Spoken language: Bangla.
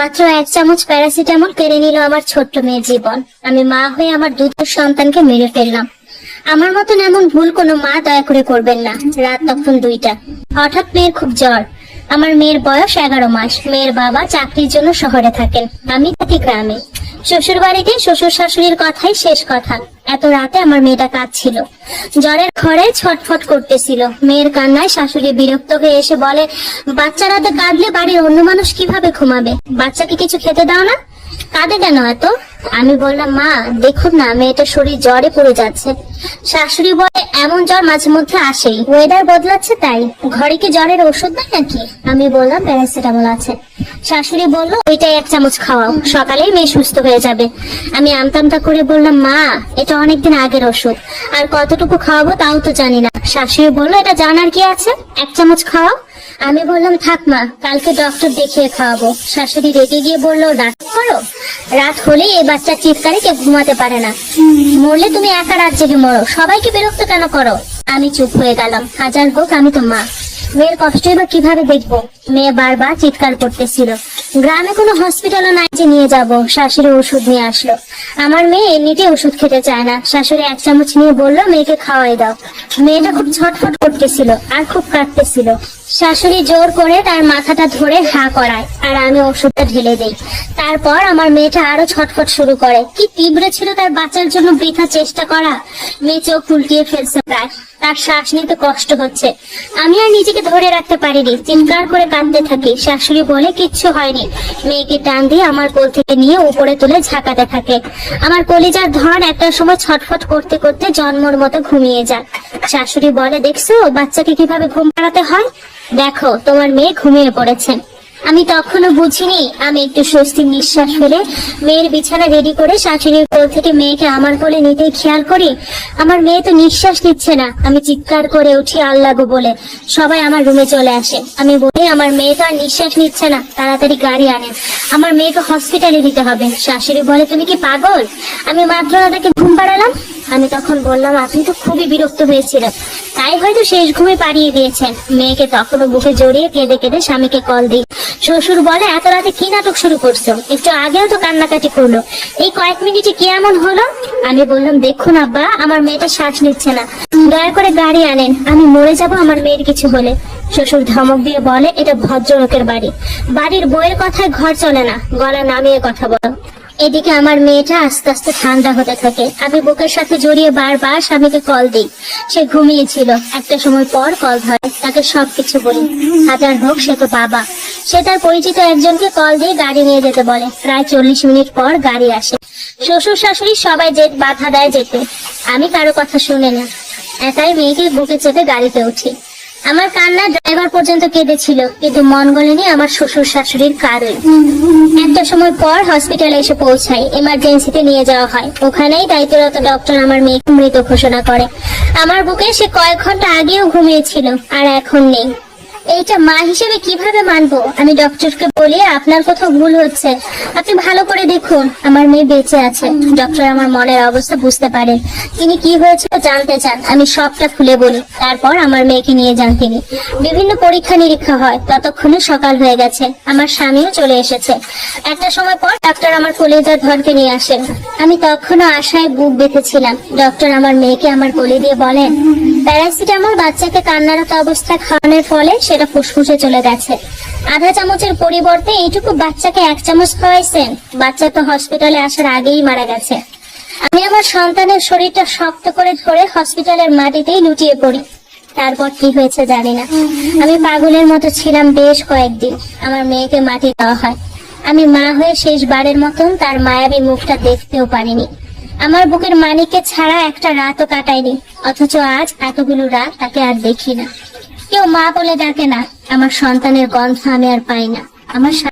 মাত্র এক চামচ প্যারাসিটামল কেড়ে নিল আমার ছোট্ট মেয়ের জীবন। আমি মা হয়ে আমার দুধের সন্তানকে মেরে ফেললাম। আমার মতন এমন ভুল কোনো মা দয়া করে করবেন না। রাত তখন দুইটা। হঠাৎ মেয়ের খুব জ্বর। আমার মেয়ের বয়স এগারো মাস। মেয়ের বাবা চাকরির জন্য শহরে থাকেন। আমি থাকি গ্রামে। শ্বশুর বাড়িতে শ্বশুর শাশুড়ির কথাই শেষ কথা। এত রাতে আমার মেয়েটা কাঁদছিল। জ্বরের খড়ে ছটফট করতেছিল। মেয়ের কান্নায় শাশুড়ি বিরক্ত হয়ে এসে বলে বাচ্চা রাতে কাঁদলে বাড়ির অন্য মানুষ কীভাবে ঘুমাবে? বাচ্চাকে কিছু খেতে দাও না? কাঁদে কেন এত? আমি বললাম, মা, দেখুন না, মেয়েটার শরীর জ্বরে পড়ে যাচ্ছে। শাশুড়ি বলে, এমন জ্বর মাঝে মধ্যে আসেই। ওয়েদার বদলাচ্ছে তাই। ঘরে কি জ্বরের ওষুধ দেয় নাকি? আমি বললাম, প্যারাসিটামল আছে। শাশুড়ি বলল, ওইটাই এক চামচ খাওয়াও। সকালেই মেয়ে সুস্থ হয়ে যাবে। আমি আমতামতা করে বললাম, মা, এটা অনেকদিন আগের ওষুধ। আর কতটুকু খাওয়াবো তাও তো জানি না। শাশুড়ি বলল, এটা জানার কি আছে? এক চামচ খাওয়াও? আমি বললাম, থাক মা, কালকে ডক্টর দেখিয়ে খাওয়াবো। শাশুড়ি রেগে গিয়ে বলল নাটক করো। রাত হলেই এই বাচ্চা চিৎকারে কেউ ঘুমাতে পারে না। মরলে তুমি একা রাত জেগে মরো। সবাইকে বিরক্ত কেন করো? আমি চুপ হয়ে গেলাম। হাজার হোক আমি তো মা। মেয়ের কষ্ট এবার কীভাবে দেখব? মেয়ে বারবার চিৎকার করতেছিল। গ্রামে কোনো হসপিটালও নাই যে নিয়ে যাব। শাশুড়ি ওষুধ নিয়ে আসলো। আমার মেয়ে এমনিতে ওষুধ খেতে চায় না। শাশুড়ি এক চামচ নিয়ে বলল, মেয়েকে খাওয়াই দাও। মেয়েটা খুব ছটফট করতেছিল আর খুব কাঁদতেছিল। শাশুড়ি জোর করে তার মাথাটা ধরে হা করায়, আর আমি ওষুধটা ঢেলে দেই। তারপর আমার মেয়েটা আরও ছটফট শুরু করে। কি তীব্র ছিল তার বাঁচার জন্য বৃথা চেষ্টা করা? মেয়ে চোখ উল্টিয়ে ফেলছে প্রায়। তার শ্বাস নিতে কষ্ট হচ্ছে। আমি আর নিজেকে ধরে রাখতে পারিনি। চিৎকার করে কাঁদতে থাকি। শাশুড়ি বলে, কিচ্ছু হয়নি। মেয়েকে টান দিয়ে আমার কোল থেকে নিয়ে উপরে তুলে ঝাঁকাতে থাকে। আমার কলিজার ধন একটা সময় ছটফট করতে করতে জন্মর মতো ঘুমিয়ে যায়। শাশুড়ি বলে, দেখছ, বাচ্চাকে কীভাবে ঘুম পাড়াতে হয়? দেখো, তোমার মেয়ে ঘুমিয়ে পড়েছে। আমি তখনও বুঝিনি, আমি একটু স্বস্তির নিঃশ্বাস ফেলে মেয়ের বিছানা রেডি করে শাশুড়ির কোল থেকে মেয়েকে আমার কোলে নিতেই খেয়াল করি। আমার মেয়ে তো নিঃশ্বাস নিচ্ছে না। আমি চিৎকার করে উঠি, আল্লাহ গো, বলে। সবাই আমার রুমে চলে আসে। আমি বলি, আমার মেয়ে তো আর নিঃশ্বাস নিচ্ছে না, তাড়াতাড়ি গাড়ি আনে। আমার মেয়েকে হসপিটালে দিতে হবে। শাশুড়ি বলে, তুমি কি পাগল? আমি মাত্র তাকে ঘুম পাড়ালাম। আমি তখন বললাম, আপনি তো খুবই বিরক্ত হয়েছিলেন। তাই হয়তো শেষ ঘুমে পাড়িয়ে দিয়েছেন। মেয়েকে তখনও বুকে জড়িয়ে কেঁদে কেঁদে স্বামীকে কল দিই। শ্বশুর বলে, এত রাতে কি নাটক শুরু করছ? একটু আগেও তো কান্নাকাটি করল। এই কয়েক মিনিটে কি এমন হলো? আমি বললাম, দেখুন আব্বা, আমার মেয়েটা শ্বাস নিচ্ছে না। দয়া করে গাড়ি আনেন, আমি মরে যাব আমার মেয়ের কিছু হলে। শ্বশুর ধমক দিয়ে বলে, এটা ভদ্রলোকের বাড়ি। বাড়ির বইয়ের কথায় ঘর চলে না। গলা নামিয়ে কথা বলো। এদিকে আমার মেয়েটা আস্তে আস্তে ঠান্ডা হতে থাকে। আমি বুকের সাথে জড়িয়ে বারবার স্বামীকে কল দিই। সে ঘুমিয়েছিল। একটা সময় পর কল ধরে। তাকে সবকিছু বলি। হাজার হোক, সে তো বাবা। সে তার পরিচিত একজনকে কল দিয়ে গাড়ি নিয়ে যেতে বলে। প্রায় চল্লিশ মিনিট পর গাড়ি আসে। শ্বশুর শাশুড়ি সবাই যে বাধা দেয় যেতে। আমি কারও কথা শুনে না। একাই মেয়েকে বুকে চেপে গাড়িতে উঠি। আমার কান্না ড্রাইভার পর্যন্ত কেঁদেছিল, কিন্তু মন গলেনি আমার শ্বশুর শাশুড়ির কারণ। একটা সময় পর হসপিটালে এসে পৌঁছাই এমার্জেন্সিতে নিয়ে যাওয়া হয়। ওখানেই দায়িত্বরত ডক্টর আমার মেয়েকে মৃত ঘোষণা করে। আমার বুকে সে কয়েক ঘণ্টা আগেও ঘুমিয়েছিল, আর এখন নেই। এইটা মা হিসেবে কীভাবে মানবো? আমি ডক্টরকে বলি, আপনার কোথাও ভুল হচ্ছে। আপনি ভালো করে দেখুন, আমার মেয়ে বেঁচে আছে। ডক্টর আমার মনের অবস্থা বুঝতে পারেন। তিনি কি হয়েছিল জানতে চান। আমি সবটা খুলে বলি। তারপর আমার মেয়েকে নিয়ে যান তিনি। বিভিন্ন পরীক্ষা নিরীক্ষা হয়। ততক্ষণে সকাল হয়ে গেছে। আমার স্বামীও চলে এসেছে। একটা সময় পর ডক্টর আমার কলেজার ধরকে নিয়ে আসেন। আমি তখনও আশায় বুক বেঁধেছিলাম। ডক্টর আমার মেয়েকে আমার কোলে দিয়ে বলেন প্যারাসিটামল বাচ্চাকে কান্নারত অবস্থায় খাওয়ানোর ফলে সেটা ফুসফুসে চলে গেছে। আধা চামচের পরিবর্তে এইটুকু বাচ্চাকে এক চামচ খাওয়াইছেন। বাচ্চা তো হসপিটালে আসার আগেই মারা গেছে। আমি আমার সন্তানের শরীরটা শক্ত করে ধরে হসপিটালের মাটিতেই লুটিয়ে পড়ি। তারপর কি হয়েছে জানি না। আমি পাগলের মতো ছিলাম বেশ কয়েকদিন। আমার মেয়েকে মাটি দেওয়া হয়। আমি মা হয়ে শেষবারের মতন তার মায়াবী মুখটা দেখতেও পারিনি। আমার বুকের মানিককে ছাড়া একটা রাতও কাটাইনি অথচ আজ এতগুলো রাত তাকে আর দেখি না। কেউ মা বলে ডাকে না, আমার সন্তানের গন্ধ আমি আর পাই না। আমার